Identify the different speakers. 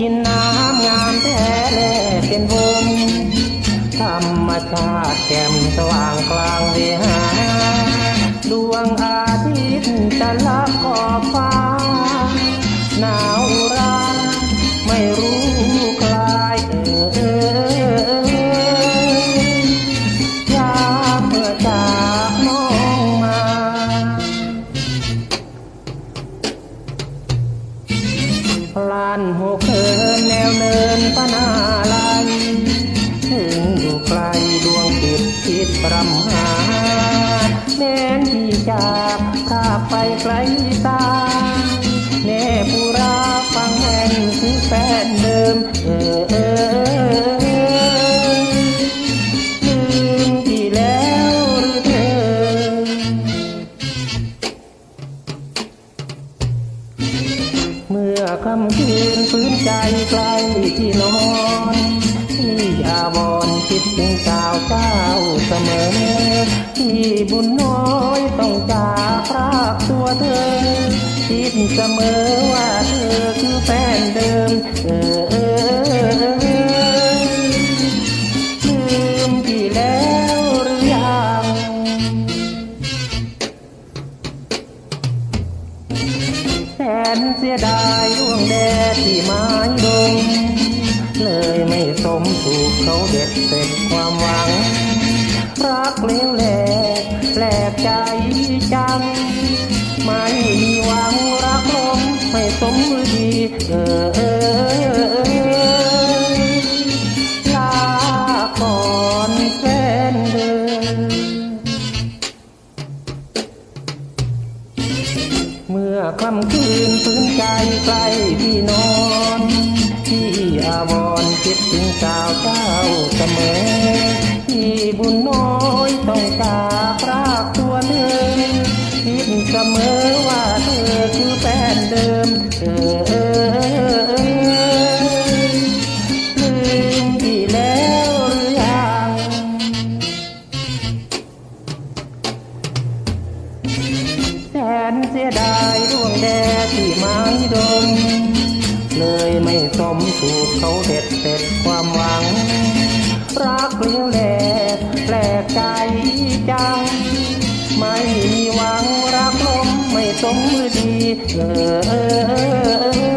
Speaker 1: กินน้ำงามแท้เล่เป็นวงธรรมชาติแจ่มสว่างกลางเวหาดวงอาทิตย์จะลับขอบฟ้า หนาวรักไม่รู้ พลานหกเอินแนวเนินปนาลัยถึงอยู่ไกลดวงจิตคิดรำหา แม้นที่จากข้าไปไกลตาำคืนฟื้นใจใกล้ที่นอนที่อาวรณ์คิดถึงสาวเจ้าเสมอ ที่บุญน้อยต้องจากรากตัวเธอ คิดเสมอว่าเธอคือแฟนเดิม เออ นเสียดายดวงแดดที่ไม้ดง เลยไม่สมถูกเขาเด็ดเสร็จความหวัง รักเลวแหลกแหลกใจจังไม่มีหวังรักลมไม่สมดีเออ ฝืนใจใกล้ที่นอน ที่อาวรณ์คิดถึงสาวเจ้าเสมอ ที่บุญน้อยต้องตาปรากตัวเธอคิดเสมอว่าเธอคือแฟนเดิมเออเออเออเออ เสียดายดวงแดดที่ไม้ดม เลยไม่สมถูกเขาเด็ดเด็ดความหวัง รักเลี้ยงแหลกแปลกใจจัง ไม่มีหวังรักลมไม่สมดีเออ